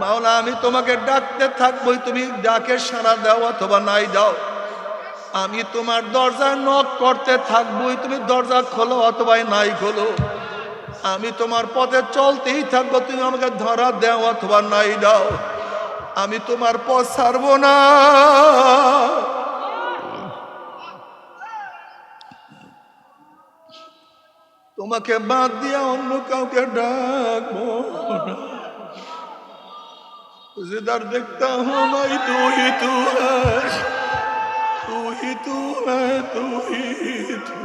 মাওলা, আমি তোমাকে ডাকতে থাকবোই, তুমি ডাকে সাড়া দাও অথবা নাই দাও। আমি তোমার দরজা নক করতে থাকবোই, তুমি দরজা খোলো অথবা নাই খোলো। আমি তোমার পথে চলতেই থাকব, তুমি আমাকে ধরা দাও অথবা নাই দাও। আমি তোমার পথ ছাড়বো না। তোমাকে বাদ দিয়া অন্য কাউকে ডাকবো না। जिधर देखता हूँ मैं तू ही तू है तू ही तू है तू ही तू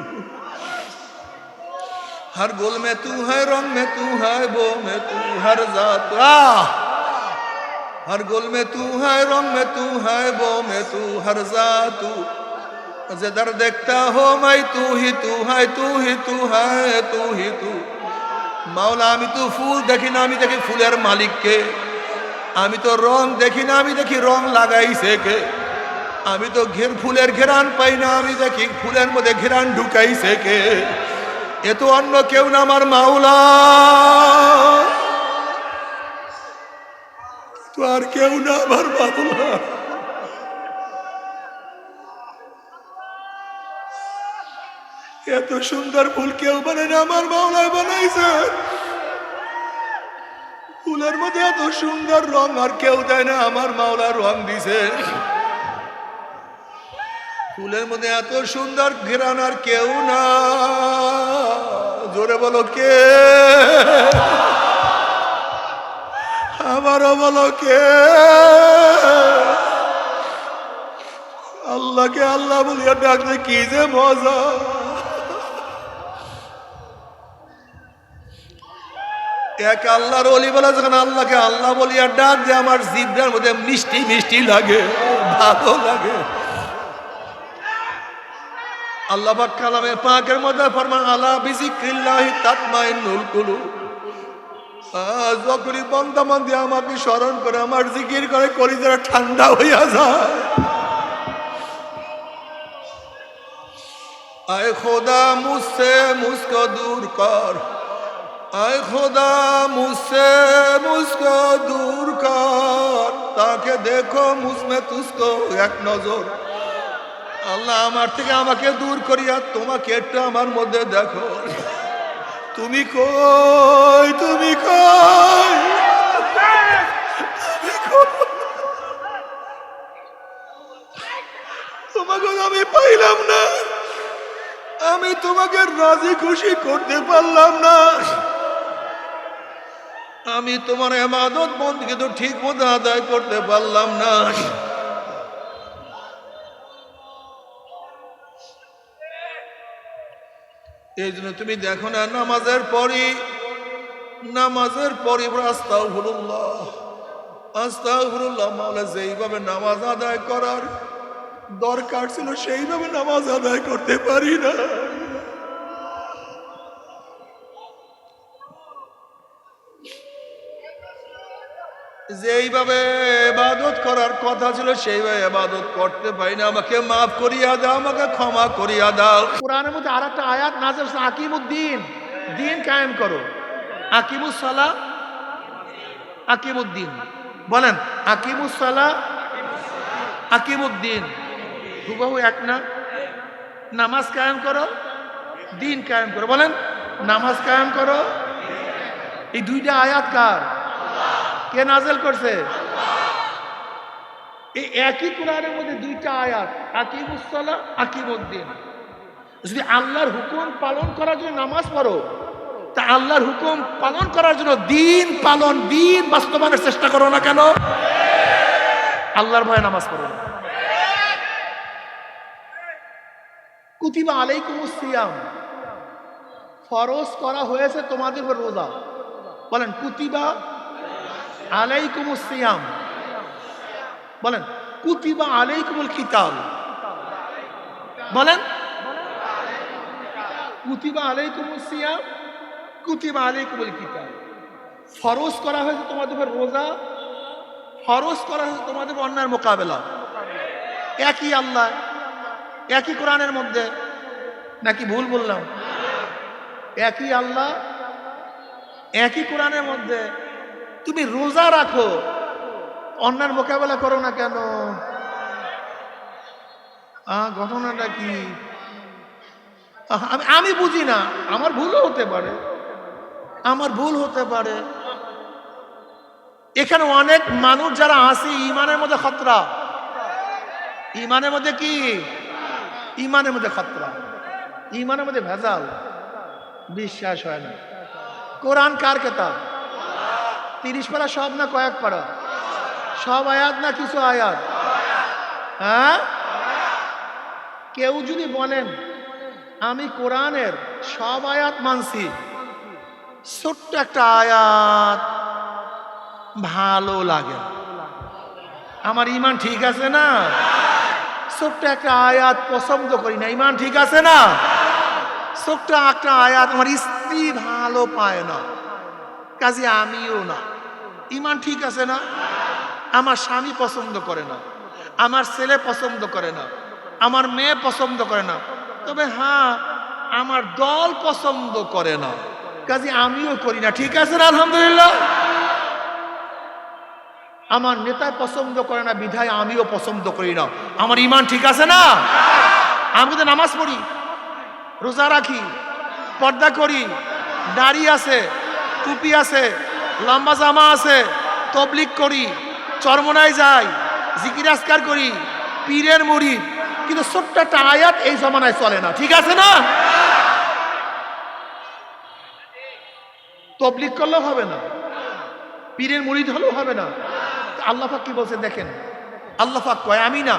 हर गुल में तू है रंग में तू है वो में तू हर जात आह! हर गुल में तू है रंग में तू है वो में तू हर जात तू जिधर देखता हो मैं तू ही तू है तू ही तू है तू ही तू মাওলা আমি তো ফুল দেখি না আমি দেখি ফুলের মালিককে আমি তো রং দেখি না, আমি দেখি রং লাগাইছে কে? আমি তো ঘের ফুলের ঘেরান পাই না, আমি দেখি ফুলের মধ্যে ঘেরান ঢুকাইছে কে? এ তো অন্য কেউ না আমার মাওলা। তো আর কেউ না আমার মাওলা। এত সুন্দর ফুল কেউ বানায় না, আমার মাওলায় বানাইছে। ফুলের মধ্যে এত সুন্দর রং আর কেউ দেয় না, আমার মাওলা রং দিছে। ফুলের মধ্যে এত সুন্দর ঘেরান আর কেউ না। জোরে বলো কে? আমারও বলো কে? আল্লাহকে আল্লাহ বলিয়া ডাকলে কি যে মজা। এক আল্লাহর অলি বলা যখন আল্লাহকে আল্লাহ বলিয়া ডাক যে আমার জিব্রার মধ্যে মিষ্টি মিষ্টি লাগে, ভালো লাগে। আল্লাহ পাক কালামে পাকের মধ্যে ফরমান, আলা বিজিক্রিল্লাহি তাতমাইন্নুল কুলুব। যখনই বন্দা মন্দি আমাকে স্মরণ করে, আমার জিকির করে কলিজারা ঠান্ডা হইয়া যায়। আয় খোদা মুসে মুস্কো দূর কর। আয় খোদা মুসে মুস্কো দূর কর। তাকে দেখো মুসমে তুসকো এক নজর। আল্লাহ আমার থেকে আমাকে দূর করিয়া তোমাকে একটু আমার মধ্যে দেখো। তুমি কই তুমি কই? তুমি কই? তোমাকে আমি পাইলাম না। আমি তোমাকে রাজি খুশি করতে পারলাম না। আমি তোমার এমাদত বন্ধুকে তো ঠিক মতো আদায় করতে পারলাম না। এই জন্য তুমি দেখো না, নামাজের পরই নামাজের পরই আস্তাও হুরুল্লাহ আস্তাও হুরুল্লাহ মাওলা যেইভাবে নামাজ আদায় করার দরকার ছিল, সেইভাবে নামাজ আদায় করতে পারি না। যেইভাবে এবাদত করার কথা ছিল, সেইভাবে এবাদত করতে পারি না। আমাকে মাফ করিয়া দাও, আমাকে ক্ষমা করিয়া দাও। কোরআনের মধ্যে আর একটা আয়াত নাজর আকিমুদ্দিন, দিন কায়েম করো। আকিমুসালা আকিমুদ্দিন। বলেন আকিমুসালা আকিমুদ্দিন। হুবাহু এক না। নামাজ কায়েম করো, দিন কায়েম করো। বলেন, নামাজ কায়েম করো। এই দুইটা আয়াত কার? কে নাজেল করছে? এই একই কোরআনের মধ্যে দুইটা আয়াত আকিমুসলা আকিমুদ্দিন। যদি আল্লাহর হুকুম পালন করার জন্য নামাজ পড়ো, তা আল্লাহর হুকুম পালন করার জন্য দিন পালন, দিন বাস্তবায়নের চেষ্টা করো না কেন? আল্লাহর ভয়ে নামাজ পড়ো না। কুতিবা আলাইকুম সিয়াম। ফরজ করা হয়েছে তোমাদের উপর রোজা। বলেন, কুতিবা আলাইকুম সিয়াম। বলেন, কুতিবা আলাইকুমুল কিতাব। বলেন, কুতিবা আলাইকুমুল সিয়াম, কুতিবা আলাইকুমুল কিতাব। ফরজ করা হয়েছে তোমাদের উপর রোজা, ফরজ করা হয়েছে তোমাদের অন্যায়ের মোকাবেলা। একই আল্লাহ, একই কোরআনের মধ্যে, নাকি ভুল বললাম? একই আল্লাহ, একই কোরআনের মধ্যে তুমি রোজা রাখো। অন্যার মোকাবেলা করো না কেন? ঘটনাটা কি? আমি আমি বুঝি না। আমার ভুলও হতে পারে। আমার ভুল হতে পারে। এখানে অনেক মানুষ যারা আসে, ইমানের মধ্যে খতরা। ইমানের মধ্যে কি? ইমানের মধ্যে খতরা। ইমানের মধ্যে ভেজাল। বিশ্বাস হয় না। কোরআন কার কেতাব? তিরিশ পারা সব না কয়েক পারা? সব আয়াত না কিছু আয়াত? হ্যাঁ? কেউ যদি বলেন, আমি কোরআনের সব আয়াত মানছি, ছোট্ট একটা আয়াত ভালো লাগে। আমার ইমান ঠিক আছে না? ছোট্ট একটা আয়াত পছন্দ করি না, ইমান ঠিক আছে না? ছোট্ট একটা আয়াত আমার স্ত্রী ভালো পায় না, কাজে আমিও না। ইমান ঠিক আছে না? আমার স্বামী পছন্দ করে না। আমার ছেলে পছন্দ করে না। আমার মেয়ে পছন্দ করে না। তবে হ্যাঁ আমার দল পছন্দ করে না। কাজে আমিও করি না। ঠিক আছে না? আলহামদুলিল্লাহ। আমার নেতা পছন্দ করে না, বিধায় আমিও পছন্দ করি না। আমার ইমান ঠিক আছে না? আমি তো নামাজ পড়ি। রোজা রাখি। পর্দা করি। দাড়ি আছে। টুপি আছে। লম্বা জামা আছে তবলিক করি চরমনায় যাই, জিকির আসকার করি, পীরের মুড়ি। কিন্তু ছোট্ট একটা আয়াত এই জমানায় চলে না, ঠিক আছে না? তবলিক করলেও হবে না, পীরের মুড়িদ হলেও হবে না। আল্লাহ পাক কি বলছেন দেখেন, আল্লাহ পাক কয়, আমি না,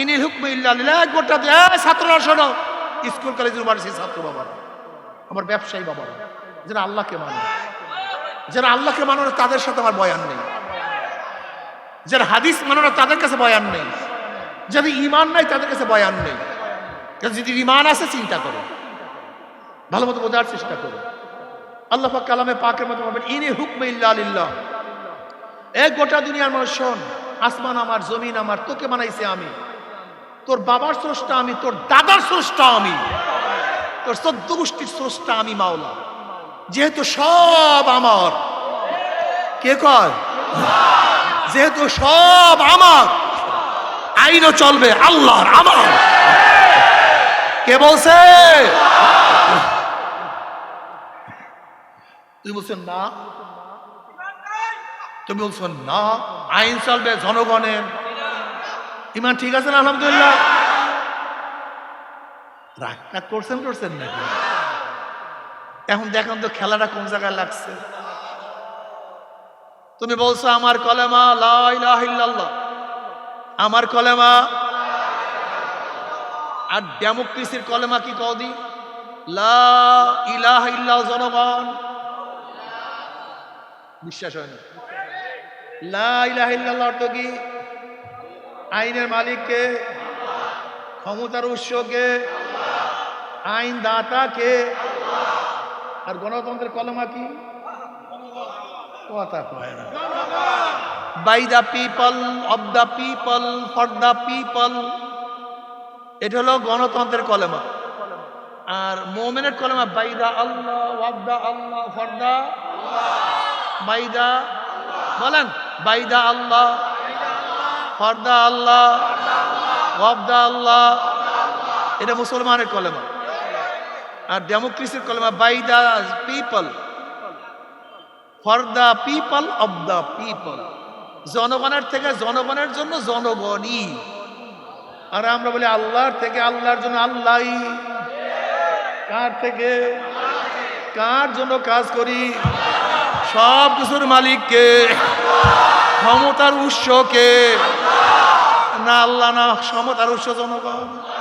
ইনিল হুকমে ইল্লাহ গোটা ছাত্ররা শোনো, স্কুল, কলেজ ইউনিভার্সিটি ছাত্র বাবারা, আমার ব্যবসায়ী বাবারা, যারা আল্লাহকে মানে। যারা আল্লাহকে মানে না, তাদের সাথে আমার বয়ান নেই। যারা হাদিস মানে না, তাদের কাছে বয়ান নেই। যাদের ইমান নাই তাদের কাছে বয়ান নেই। যদি ইমান আছে চিন্তা করো। ভালো মতো বোঝার চেষ্টা করো। আল্লাহ কালামে পাকের মতো বলবেন ইনি হুকমে ইল্লা আলিল্লাহ এক গোটা দুনিয়ার মানুষ শোন আসমান আমার জমিন আমার তোকে বানাইছে আমি। তোর বাবার স্রষ্টা আমি তোর দাদার স্রষ্টা আমি। তোর সদ্য গোষ্ঠীর স্রষ্টা আমি মাওলা। যেহেতু সব আমার। কে কয়? যেহেতু সব আমার, আইনও চলবে আল্লাহর আমার। কে বলছে? তুই বলছেন না। তুমি বলছো না, আইন চলবে জনগণের। ইমান ঠিক আছে না, আলহামদুলিল্লাহ? রাগ করছেন করছেন নাকি? এখন দেখেন তো খেলাটা কোন জায়গায় লাগছে। তুমি বলছো, আমার কলেমা লা ইলাহা আমার কলেমা আর ডেমোক্রেসির কলেমা কি কদি ইলাহা ইল্লাহ জনগণ। বিশ্বাস হয় না। লা ইলাহা ইল্লাল্লাহ অর্থ কি? আইনের মালিককে, ক্ষমতার উৎসকে আইন দাতাকে আর গণতন্ত্রের কলমা কি? কথা কয় না। By the people of the people for the people এটা হলো গণতন্ত্রের কলেমা। আর মোমেনের কলেমা by the Allah of the Allah for the by the বলেন by the Allah for the Allah of the Allah এটা মুসলমানের কলেমা। আর ডেমোক্রেসির কলেমা by the people for the people of the people জনগণের থেকে জনগণের জন্য জনগণই। আর আমরা বলি আল্লাহর থেকে আল্লাহর জন্য আল্লাহই। কার থেকে? কার জন্য কাজ করি? সব কিছুর মালিককে। ক্ষমতার উৎসকে। না আল্লাহ, না ক্ষমতার উৎস জনগণ।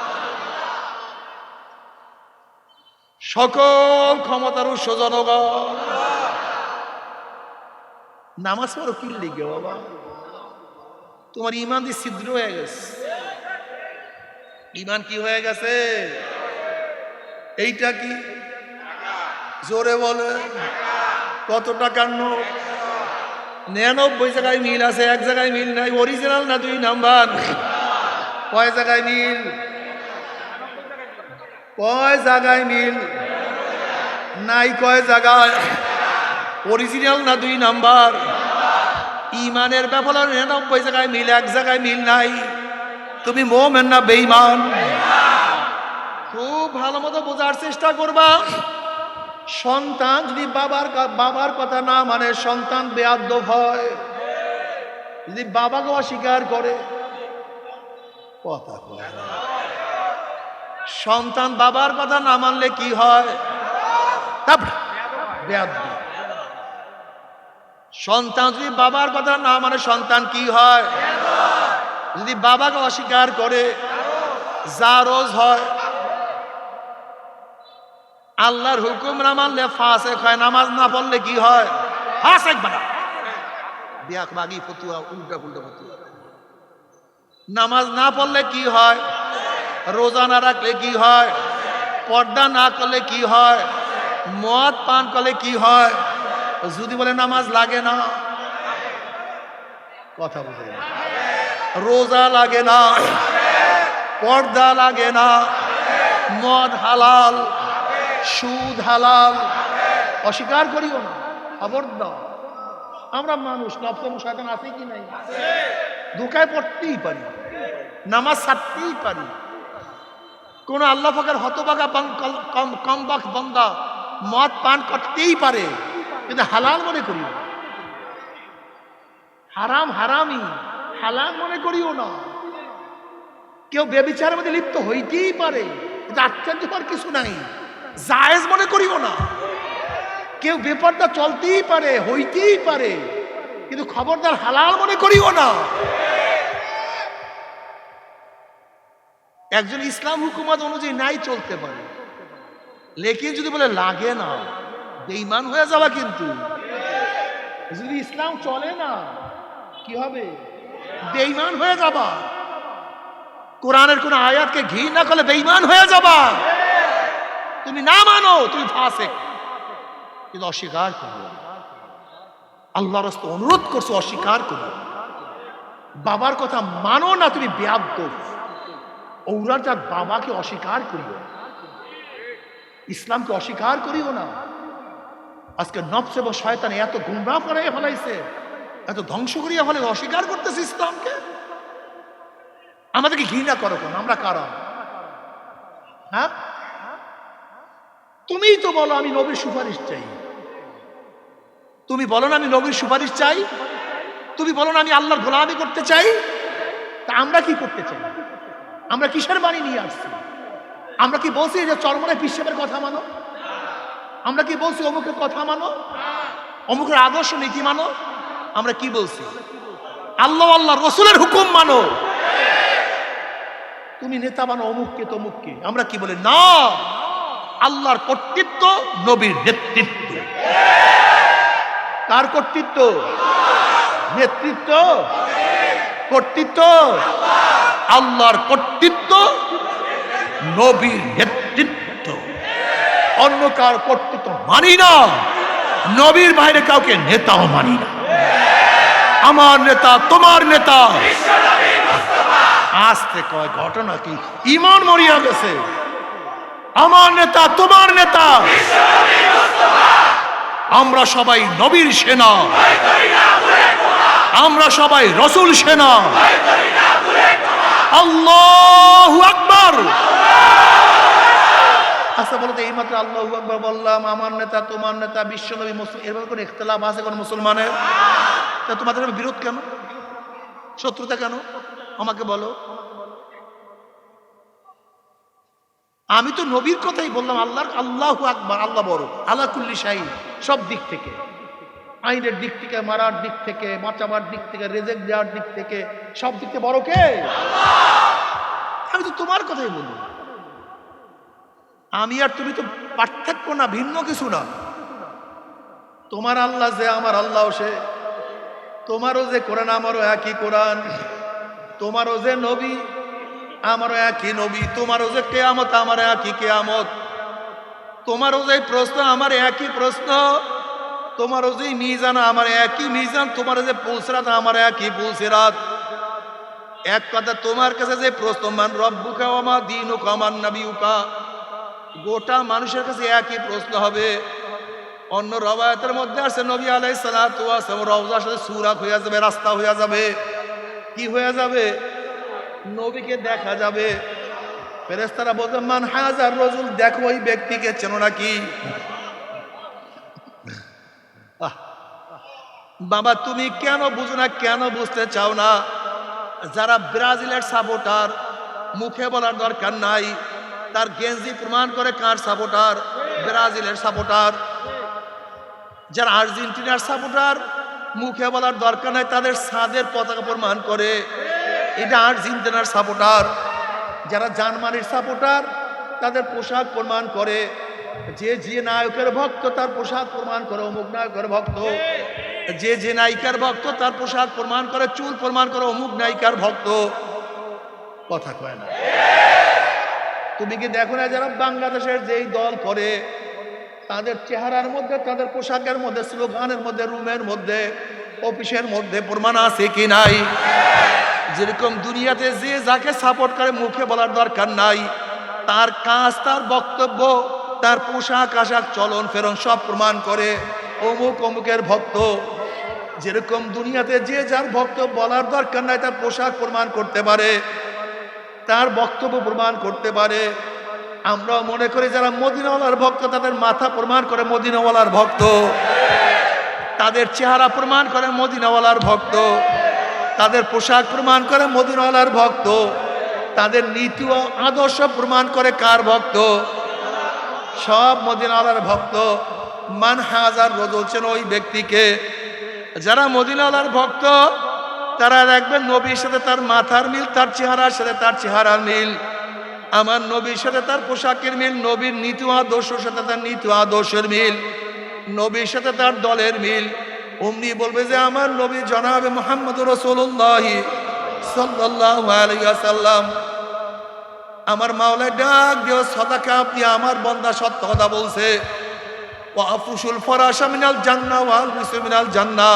সকল ক্ষমতার উৎস জনগণ। নামাজ পড়ো কি লিগে বাবা? তোমার ইমান দিয়ে ছিদ্র হয়ে গেছে। ইমান কি হয়ে গেছে? এইটা কি? জোরে বলে কত টাকার নোট নিরানব্বই জায়গায় মিল আছে, এক জায়গায় মিল নাই অরিজিনাল না দুই নাম্বার? কয় জায়গায় মিল? কয় জায়গায় মিল? নাই কয় জায়গায়। অরিজিনাল না দুই নাম্বার? ইমানের ব্যাপারে নিরানব্বই জায়গায় মিল, এক জায়গায় মিল নাই। তুমি মোমেন না বেইমান খুব ভালো মতো বোঝার চেষ্টা করবা। সন্তান যদি বাবার বাবার কথা না মানে সন্তান বেয়াদ্দ হয়। যদি বাবাকে অস্বীকার করে, কথা কয়। সন্তান বাবার কথা না মানলে কি হয়? সন্তান যদি বাবার কথা না মানে সন্তান কি হয়? যদি বাবাকে অস্বীকার করে জারোজ হয়। আল্লাহর হুকুম না মানলে ফাঁসে হয়, নামাজ না পড়লে কি হয়? ফতুয়া উল্টা নামাজ না পড়লে কি হয়? রোজা না রাখলে কি হয় পর্দা না করলে কি হয় মদ পান করলে কি হয় যদি বলে নামাজ লাগে না কথা বুঝে রোজা লাগে না পর্দা লাগে না মদ হালাল সুদ হালাল অস্বীকার করিও না খবর দাও আমরা মানুষ নফসম শয়তান আছে কি নাই? ধোকায় পড়তেই পারি। নামাজ ছাড়তেই পারি। কোন আল্লাহ ফাঁকের হতবাগা কম বাক বন্দা মদ পান করতেই পারে, কিন্তু হালাল মনে করিও হারাম হারামই, হালাল মনে করিও না। কেউ বেবিচারের মধ্যে লিপ্ত হইতেই পারে, কিন্তু আশ্চর্য কিছু নাই। জায়েজ মনে করিও না। কেউ বেপর্দা চলতেই পারে, হইতেই পারে, কিন্তু খবরদার হালাল মনে করিও না। একজন ইসলাম হুকুমত অনুযায়ী নাই চলতে পারে। লেকিন যদি বলে, লাগে না বেইমান হয়ে যাওয়া কিন্তু। যদি ইসলাম চলে না, কি হবে? বেইমান হয়ে যাবা। কোরআনের কোন আয়াতকে ঘি না করলে বেইমান হয়ে যাবা। তুমি না মানো, তুমি ফাসেক। কিন্তু অস্বীকার করো। আল্লাহ রস্ত অনুরোধ করছ, অস্বীকার করো। বাবার কথা মানো না, তুমি ব্যাপ্ত ঔরার যাক বাবাকে অস্বীকার করিও, ইসলামকে অস্বীকার করিও না। আজকে নফস এবং শয়তান এত গুমরা করাইয়া ফেলাইছে, এত ধ্বংস করিয়া ফেলে অস্বীকার করতেছে ইসলামকে? আমাদেরকে ঘৃণা করো কেন? আমরা কারা? হ্যাঁ? তুমিই তো বলো আমি নবীর সুপারিশ চাই। তুমি বলো না আমি নবীর সুপারিশ চাই? তুমি বলো না আমি আল্লাহর গোলামি করতে চাই? তা আমরা কি করতে চাই? আমরা কিসের বাণী নিয়ে আসছি? আমরা কি বলছি যে চরমনে পিসেবের কথা মানো? আমরা কি বলছি অমুকের কথা মানো? অমুকের আদর্শ নীতি মানো? আমরা কি বলছি? আল্লাহ আল্লাহ রসুলের হুকুম মানো। তুমি নেতা বানো অমুককে তমুককে। আমরা কি বলি? না। আল্লাহর কর্তৃত্ব নবীর নেতৃত্ব। কার কর্তৃত্ব? নেতৃত্ব? কর্তৃত্ব? আল্লাহর কর্তৃত্ব, নবীর নেতৃত্ব। অন্য কার কর্তৃত্ব মানি না। নবীর বাইরে কাউকে নেতাও মানি না। আমার নেতা, তোমার নেতা। আসতে কয় ঘটনা কি? ইমান মরিয়া গেছে। আমার নেতা, তোমার নেতা। আমরা সবাই নবীর সেনা। আমরা সবাই রসুল সেনা। আল্লাহ আকবর। আচ্ছা বলতে এই মাত্র আল্লাহ আকবর বললাম, আমার নেতা, তোমার নেতা, বিশ্বনবী, মুসলিম, এরকম করে ইখতলাফ আছে কোন মুসলমানের? তা তোমাদের বিরোধ কেন? শত্রুতা কেন? আমাকে বলো। আমি তো নবীর কথাই বললাম আল্লাহ আল্লাহ আকবার, আল্লাহ বড় আল্লাহ কুল্লি শাহী সব দিক থেকে। আইনের দিক থেকে, মারার দিক থেকে, বাঁচাবার দিক থেকে রেজেক দেওয়ার দিক থেকে, সব দিক থেকে বড় কে? আমি তো তোমার কথাই বলি আমি আর তুমি তো পার্থক্য না, ভিন্ন কিছু না। তোমার আল্লাহ যে, আমার আল্লাহ সে। তোমারও যে কোরআন, আমারও একই কোরআন। তোমারও যে নবী, আমারও একই নবী। তোমারও যে কেয়ামত আমার একই কেয়ামত। তোমারও যে প্রশ্ন আমার একই প্রশ্ন। তোমারও যে মিজান, আমার একই মিজান তোমার যে পুলসরাত আমার একই পুলসিরাত। এক কথা, তোমার কাছে যে প্রশ্ন, মান রব্বুকা আমার দিন ও কামান নবী উকা গোটা মানুষের কাছে একই প্রশ্ন হবে। অন্য রবায়তের মধ্যে আছে নবী আলাই সালাম রওজার সাথে সুরাক হয়ে যাবে, রাস্তা হয়ে যাবে। কি হয়ে যাবে? নবীকে দেখা যাবে। ফেরেস্তারা বলছে, মান হাজার রজুল, দেখো ওই ব্যক্তিকে চেনো নাকি? বাবা, তুমি কেন বুঝো না, কেন বুঝতে চাও না? যারা ব্রাজিলের সাপোর্টার, মুখে বলার দরকার নাই। তার গেঞ্জি প্রমাণ করে কার সাপোর্টার? ব্রাজিলের সাপোর্টার। যারা আর্জেন্টিনার সাপোর্টার, মুখে বলার দরকার নাই, তাদের সাদের পতাকা প্রমাণ করে। এটা আর্জেন্টিনার সাপোর্টার। যারা জার্মানির সাপোর্টার, তাদের পোশাক প্রমাণ করে। যে যে নায়কের ভক্ত, তার পোশাক প্রমাণ করে অমুক নায়কের ভক্ত। যে যে নায়িকার ভক্ত, তার পোশাক প্রমাণ করে, চুল প্রমাণ করে, অমুক নায়িকার ভক্ত। কথা কয় না। তুমি কি দেখো না যারা বাংলাদেশের যেই দল করে, তাদের চেহারার মধ্যে, তাদের পোশাকের মধ্যে, স্লোগানের মধ্যে, রুমের মধ্যে, অফিসের মধ্যে প্রমাণ আছে কি নাই? যেরকম দুনিয়াতে যে যাকে সাপোর্ট করে, মুখে বলার দরকার নাই। তার কাজ, তার বক্তব্য, তার পোশাক, আশাক চলন ফেরন সব প্রমাণ করে অমুক অমুকের ভক্ত। যেরকম দুনিয়াতে যে যার ভক্ত বলার দরকার নাই, তার পোশাক প্রমাণ করতে পারে, তার বক্তব্য প্রমাণ করতে পারে। আমরা মনে করি যারা মদিনাওয়ালার ভক্ত, তাদের মাথা প্রমাণ করে মদিনাওয়ালার ভক্ত। তাদের চেহারা প্রমাণ করে মদিনাওয়ালার ভক্ত। তাদের পোশাক প্রমাণ করে মদিনাওয়ালার ভক্ত। তাদের নীতি ও আদর্শ প্রমাণ করে কার ভক্ত? সব মদিনাওয়ালার ভক্ত। মান হাজার রোদলছেন ওই ব্যক্তিকে যারা মদিনাওয়ালার ভক্ত, তারা দেখবেন নবীর সাথে তার মাথার মিল, তার চেহারার সাথে তার চেহারার মিল। আমার নবীর সাথে তার পোশাকের মিল, নবীর নীতি আদর্শের সাথে তার নীতি আদর্শের মিল, নবীর সাথে তার দলের মিল। অমনি বলবে যে আমার নবী জনাবে মোহাম্মদ রসুল্লাহ সাল্লাহ আলাইসাল্লাম আমার মাওলায় ডাক দিও সদাকে আপনি আমার বন্দা সত্য কথা বলছে। ও আফুসুল ফরাসা মিনাল জান্না ওয়াল মিনাল জান্না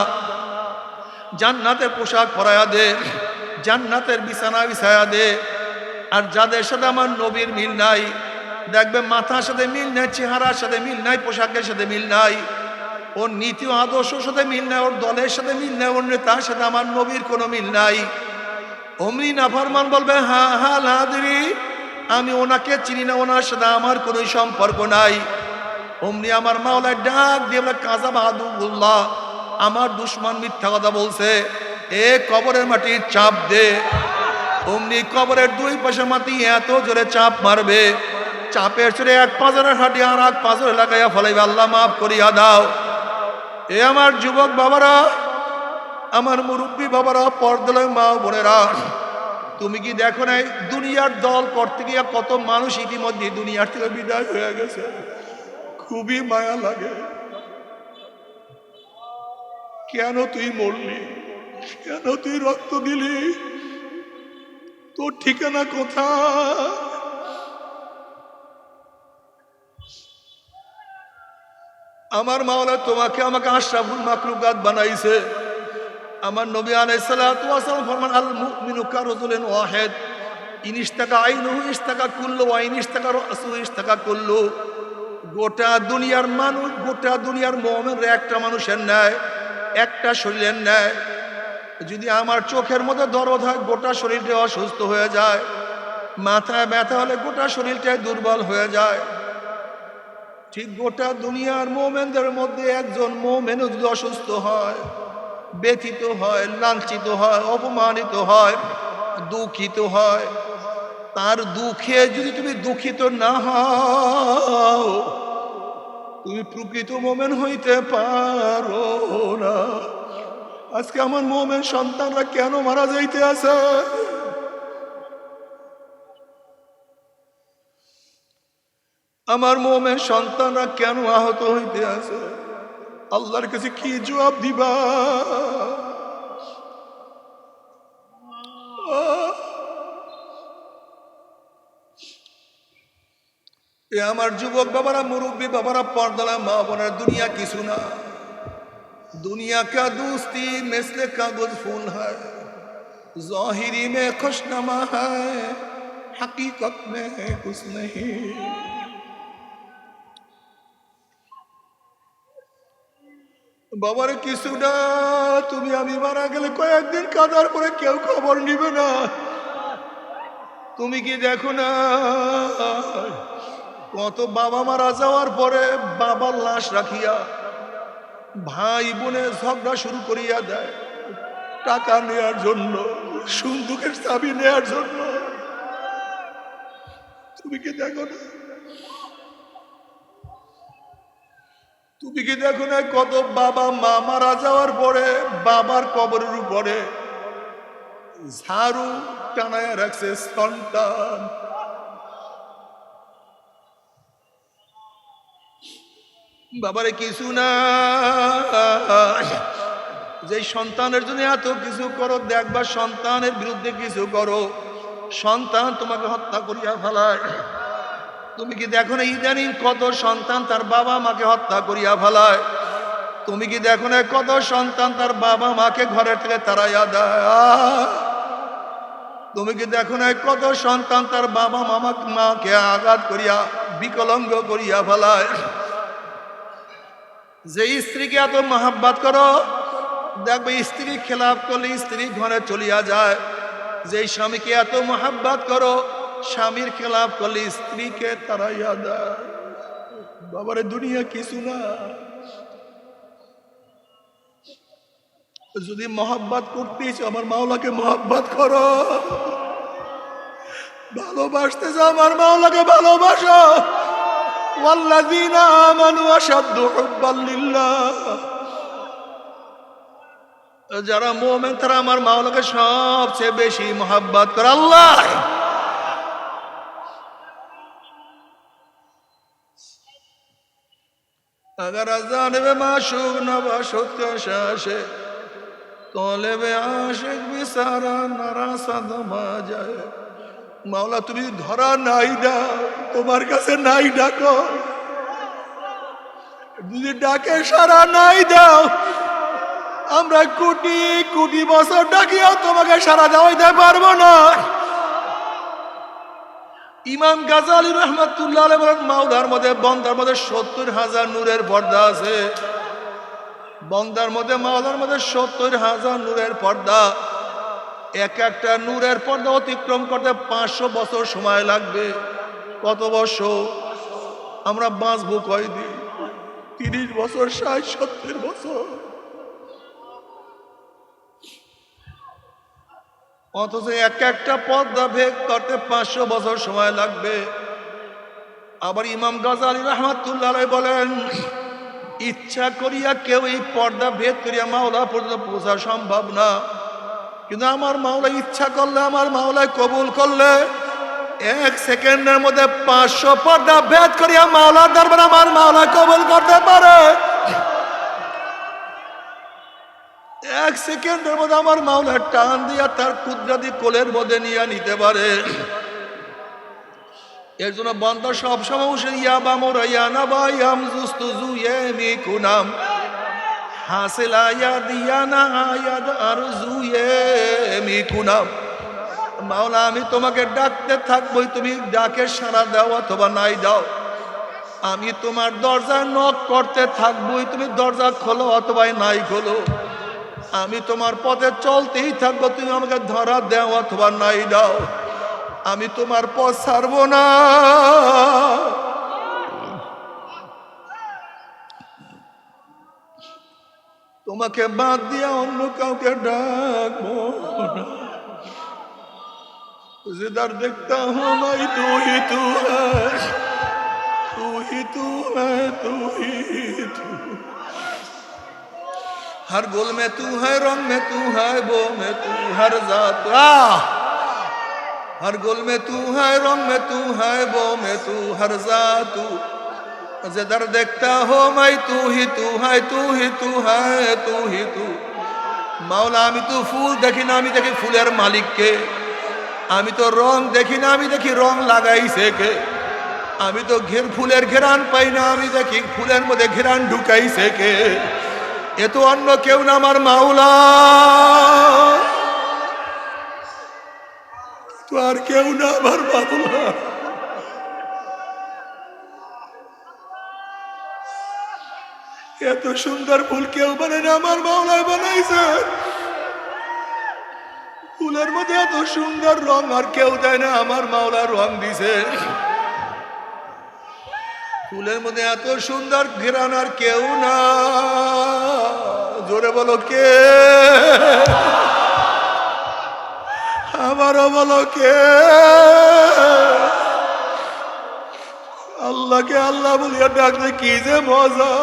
জান্নাতের পোশাক পরায়া দে, জান্নাতের বিছানা বিছায়া দে। আর যাদের সাথে আমার নবীর মিল নাই, দেখবে মাথার সাথে মিল নাই, চেহারার সাথে মিল নাই, পোশাকের সাথে মিল নাই। ওর নীতি ও আদর্শের সাথে মিল নাই, ওর দলের সাথে মিল নাই, ওর নেতার সাথে আমার নবীর কোনো মিল নাই। অমনি নাফরমান বলবে, হা হা লাদি আমি ওনাকে চিনি না, ওনার সাথে আমার কোনো সম্পর্ক নাই। অমনি আমার মাওলায় ডাক দিয়ে আমরা কাজা বাহাদুল্লাহ আমার দুশ্মন মিথ্যা কথা বলছে। এ কবরের মাটি চাপ দে। অমনি কবরের দুই পাশে মাটি এত জোরে চাপ মারবে। চাপের চড়ে এক পাঁজরের হাঁটি আর এক পাঁজরে লাগাইয়া ফলাইবে। আল্লাহ মাফ করিয়া দাও। এ আমার যুবক বাবারা, আমার মুরব্বী বাবারা পর্দলয় মা বোনেরা, তুমি কি দেখো নাই, দুনিয়ার দল করতে গিয়ে কত মানুষ ইতিমধ্যে দুনিয়ার থেকে বিদায় হয়ে গেছে? খুবই মায়া লাগে। কেন তুই মরলি? কেন তুই রক্ত দিলি? তোর ঠিকানা কোথায়? আমার মাওলা তোমাকে আমাকে আশরাফুল মাকলুকাত বানাইছে। আমার নবী আলাইসালাম ফরমান, আল মুমিনু কারজুলেন ওয়াহেদ। ইনিস্তাকা আইনুহু ইস্তাকা কুল্লু, ওয়া ইনিস্তাকা রাসু ইস্তাকা কুল্লু। গোটা দুনিয়ার মানুষ, গোটা দুনিয়ার মোহামের একটা মানুষের ন্যায়, একটা শরীরের ন্যায়। যদি আমার চোখের মধ্যে দরদ হয়, গোটা শরীরটা অসুস্থ হয়ে যায়। মাথায় ব্যথা হলে গোটা শরীরটাই দুর্বল হয়ে যায়। ঠিক গোটা দুনিয়ার মোমেনদের মধ্যে একজন মোমেনও যদি অসুস্থ হয়, ব্যথিত হয়, লাঞ্ছিত হয়, অপমানিত হয়, দুঃখিত হয় তার দুঃখে যদি তুমি দুঃখিত না হও, তুমি প্রকৃত মোমেন হইতে পারো না। আজকে আমার মোমেন সন্তানরা কেন মারা যাইতে আছে? আমার মোমেন সন্তানরা কেন আহত হইতে আছে? আল্লাহর কাছে কি জবাব দিবা? এ আমার যুবক বাবারা, মুরব্বী বাবারা, পর্দালা মা বোনার, দুনিয়া কিছু না। দুনিয়া কা দুস্তি, মেসলে কাগজ ফুল হয়। জহিরি মে خوشنما ہے حقیقت میں ہے বাবার, কিছু না, তুমি আমি মারা গেলে কয়েকদিন কাদার পরে কেউ খবর নিবে না। তুমি কি দেখো না? কত বাবা মারা যাওয়ার পরে বাবার লাশ রাখিয়া ভাই বোনে ঝগড়া শুরু করিয়া দেয়। টাকা নেয়ার জন্য, সুন্দুকের চাবি নেয়ার জন্য। তুমি কি দেখো না? তুমি কি দেখো না কত বাবা মা মারা যাওয়ার পরে বাবার কবরের উপরে ঝাড়ু টানায় রাখছে সন্তান বাবারে কিছু না। যে সন্তানের জন্য এত কিছু করো দেখবা সন্তানের বিরুদ্ধে কিছু করো। সন্তান তোমাকে হত্যা করিয়া ফেলায়। তুমি কি দেখো না ইদানিং কত সন্তান তার বাবা মাকে হত্যা করিয়া ফেলায়? তুমি কি দেখো না কত সন্তান তার বাবা মাকে ঘরে থেকে তারাইয়া দেয়? তুমি কি দেখো না কত সন্তান তার বাবা মামা মাকে আঘাত করিয়া, বিকলঙ্গ করিয়া ফেলায়? যে স্ত্রীকে এত মহাব্বাত করো, দেখবে স্ত্রী খেলাপ করলে স্ত্রী ঘরে চলিয়া যায়। যে স্বামীকে এত মহাব্বাত করো, স্বামীর খেলাপ করলে স্ত্রীকে তারাইয়া দেয়। বাবারে, দুনিয়া কিছু না। যদি মহাব্বাত করতেছ আমার মাওলাকে মহাব্বাত করো। ভালোবাসতে যাও আমার মাওলাকে ভালোবাসো। والذين آمنوا أشد حبا لله যারা মোমেন, তারা আমার মাওলাকে সবচেয়ে বেশি মোহাব্বত করে। আল্লাহ! মা জানবে মাশুক নবা সত্য শাসে তলেবে আশেক বিচারা নারা সাদমা যায় মাওলা, তুমি ধরা নাই দাও, তোমার কাছে নাই ডাকো। যদি ডাকে সারা নাই দাও, আমরা কোটি কোটি বছর ডাকিও তোমাকে সারা দেওয়াইতে পারব না। ইমাম গাজালি রহমতুল্লাহ বলেন, মাওলার মধ্যে, বন্দার মধ্যে সত্তর হাজার নূরের পর্দা আছে। বন্দার মধ্যে, মাওলার মধ্যে সত্তর হাজার নূরের পর্দা। এক একটা নূরের পর্দা অতিক্রম করতে পাঁচশো বছর সময় লাগবে। কত বছর? আমরা বাঁচবো কয়দিন? তিরিশ বছর, ষাট, সত্তর বছর। অথচ এক একটা পর্দা ভেদ করতে পাঁচশো বছর সময় লাগবে। আবার ইমাম গাজালি রহমাতুল্লাহ বলেন, ইচ্ছা করিয়া কেউ এই পর্দা ভেদ করিয়া মাওলা পর্যন্ত পৌঁছা সম্ভব না। কিন্তু আমার মাওলা ইচ্ছা করলে, আমার মাওলায় কবুল করলে এক সেকেন্ডের মধ্যে পাঁচশো পর্দা ভেদ করিয়া মাওলার দরবার আমার মাওলা কবুল করতে পারে। এক সেকেন্ডের মধ্যে আমার মাওলা টান দিয়া তার কুদরাতি কোলের মধ্যে নিয়ে নিতে পারে। এর জন্য বন্ধ সব সময় উসে ইয়া বামর ইয়া না বা, ইয়াম জুস্তু জু মি কুনাম। কুনাম মাওলা, আমি তোমাকে ডাকতে থাকবোই, তুমি ডাকে সারা দাও অথবা নাই দাও। আমি তোমার দরজা নক করতে থাকবোই, তুমি দরজা খোলো অথবা নাই খোলো। আমি তোমার পথে চলতেই থাকব, তুমি আমাকে ধরা দাও অথবা নাই দাও। আমি তোমার পথ ছাড়বো না। তোমাকে বাদ দিয়া অন্য কাউকে ডাকবো না जिधर देखता हूँ मैं तू ही तू है तू ही तू है तू ही तू हर गोल में तू है रंग में तू है वो में तू हर जात आह! हर गोल में तू है रंग में तू है वो में तू हर जात مزے দেখতা হো মাই তু হি তু হাই তু হি তু হাই তু হি তু। মাওলা, আমি তো ফুল দেখি না, আমি দেখি ফুলের মালিককে। আমি তো রং দেখি না, আমি দেখি রং লাগাইছে কে। আমি তো ঘের ফুলের ঘেরান পাই না, আমি দেখি ফুলের মধ্যে ঘেরান ঢুকাইছে কে। এ তো অন্য কেউ না আমার মাওলা। তো আর কেউ না আমার মাওলা। এত সুন্দর ফুল কেউ বানায় না, আমার মাওলায় বানাইছে। ফুলের মধ্যে এত সুন্দর রং আর কেউ দেয় না, আমার মাওলা রং দিছে। ফুলের মধ্যে এত সুন্দর ঘেরান আর কেউ না। জোরে বলো কে? আমারও বলো কে? আল্লাহকে আল্লাহ বলিয়া ডাকতে কি যে মজা।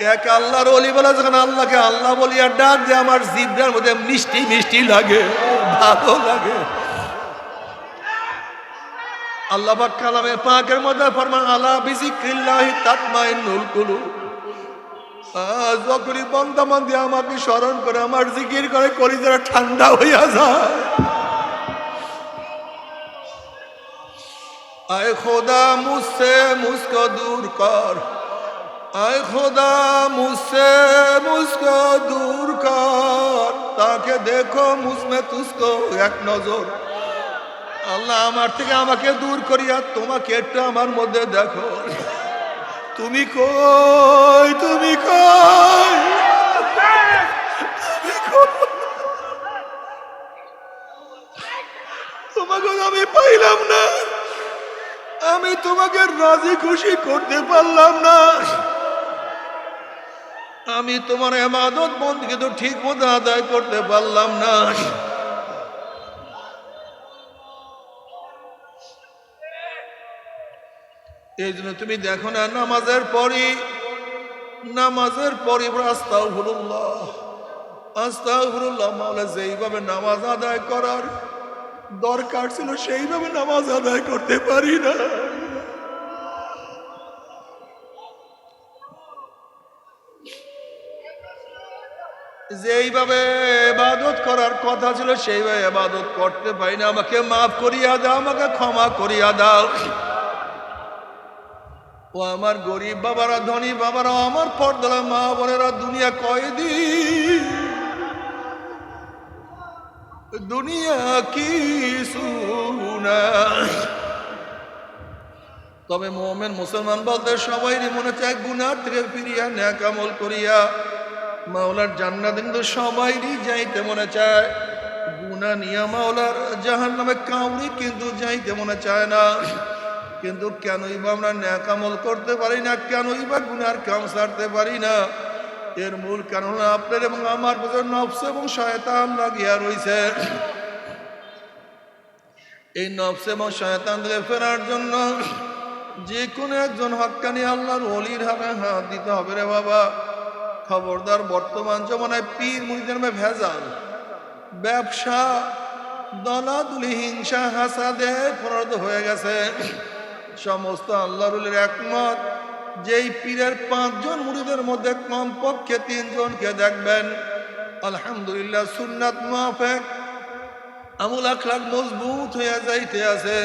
এক আল্লাহর অলি বলা যখন আল্লাহকে আল্লাহ বলিয়া ডাক দিয়ে, আমার জিব্রার মধ্যে মিষ্টি মিষ্টি লাগে, ভালো লাগে। আল্লাহ পাক কালামে পাকের মধ্যে ফরমান, আলা বিজিক্রিল্লাহি তাতমাইন্নুল কুলুব। যখনই বন্দা মন্দি আমাকে স্মরণ করে, আমার জিকির করে করি যারা ঠান্ডা হইয়া যায়। আয় খোদা মুঝসে মুঝকো দূর কর। আয় খোদা মুঝসে মুঝকো দূর কর। তাকে দেখো মুঝমে তুসকো এক নজর। আল্লাহ আমার থেকে আমাকে দূর করিয়া তোমাকে একটু আমার মধ্যে দেখো। তুমি কই তুমি কই? তুমি তোমাকে আমি পাইলাম না। আমি তোমাকে রাজি খুশি করতে পারলাম না। আমি তোমার এমাদত বন্ধ কিন্তু ঠিক মতো আদায় করতে পারলাম না। এই জন্য তুমি দেখো না, নামাজের পরই নামাজের পরই আস্তাও হুরুল্লাহ আস্তাও হুরুল্লাহ মাওলা যেইভাবে নামাজ আদায় করার দরকার ছিল, সেইভাবে নামাজ আদায় করতে পারি না। যেইভাবে এবাদত করার কথা ছিল, সেইভাবে এবাদত করতে পারি না। আমাকে মাফ করিয়া দাও, আমাকে ক্ষমা করিয়া দাও। ও আমার গরিব বাবারা, ধনী বাবারা, আমার পর্দলা মা বোনেরা, দুনিয়া কয়দি দুনিয়া কি তবে মোমেন মুসলমান বলতে সবাই মনে চায় গুনার থেকে ফিরিয়া ন্যাক আমল করিয়া মাওলার জান্নাত কিন্তু সবাইরই যাইতে মনে চায়। গুনা নিয়া মাওলার জাহান নামে কাউরি কিন্তু যাইতে মনে চায় না। কিন্তু কেনই বা আমরা ন্যাক আমল করতে পারি না, কেনই বা গুনার কাম সারতে পারি না। এর মূল কারণ আপনার এবং আমার ভিতর নফস এবং শয়তান লাগিয়া রয়েছে এই নফস এবং শয়তান থেকে ফেরার জন্য যে কোনো একজন হক্কানি আল্লাহর অলির হাতে হাত দিতে হবে রে বাবা। খবরদার বর্তমান জমানায় পীর মুড়িদের নামে ভেজাল। ব্যবসা দলাদুলি, হিংসা, হাসাদে পরিণত হয়ে গেছে। সমস্ত আল্লাহরুলের একমত, যেই পীরের পাঁচজন মুড়িদের মধ্যে কমপক্ষে তিনজনকে দেখবেন। আলহামদুলিল্লাহ সুন্নাত মাফেক আমুল আখলাক মজবুত হইয়া যাইতে আছে।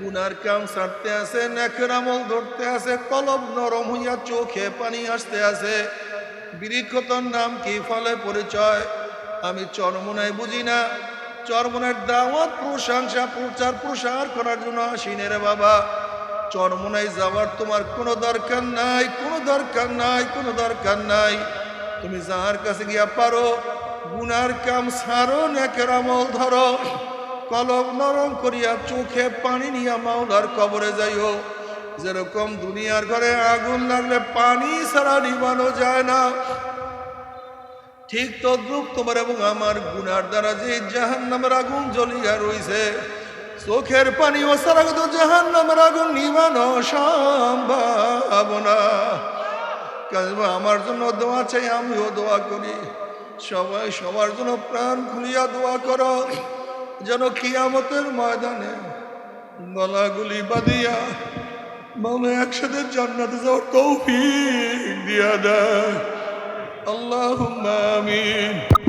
গুনার কাম ছাড়তে আছে, নেকের আমল ধরতে আছে, কলব নরম হইয়া চোখে পানি আসতে আছে। বৃক্ষতর নাম কি ফলে পরিচয়? আমি চরমনায় বুঝি না। চরমনের দাওয়াত, প্রশংসা, প্রচার, প্রসার করার জন্য আসিনে রে বাবা। চরমনায় যাওয়ার তোমার কোনো দরকার নাই, কোনো দরকার নাই, কোনো দরকার নাই। তুমি যাহার কাছে গিয়া পারো, গুনার কাম সারো, নেকের আমল ধরো। কলম নরম করিয়া চোখে পানি নিয়া মাওলার কবরে যাইও। যেরকম দুনিয়ার ঘরে আগুন লাগলে পানি ছাড়া নিবানো যায় না। ঠিক তদ্রুপ তোমার এবং আমার গুনার দ্বারা যে জাহান নামের আগুন জ্বলিয়া রইছে, চোখের পানি ও সারাগত জাহান নামের আগুন নিবানো সম্ভাবনা আমার জন্য দোয়া চাই, আমিও দোয়া করি। সবাই সবার জন্য প্রাণ খুলিয়া দোয়া করো, যেন কিয়ামতের ময়দানে গলাগুলি বাঁধিয়া মানে একসাথে জান্নাতে যাওয়ার তৌফিক দিয়া দেয়। আল্লাহ আমিন।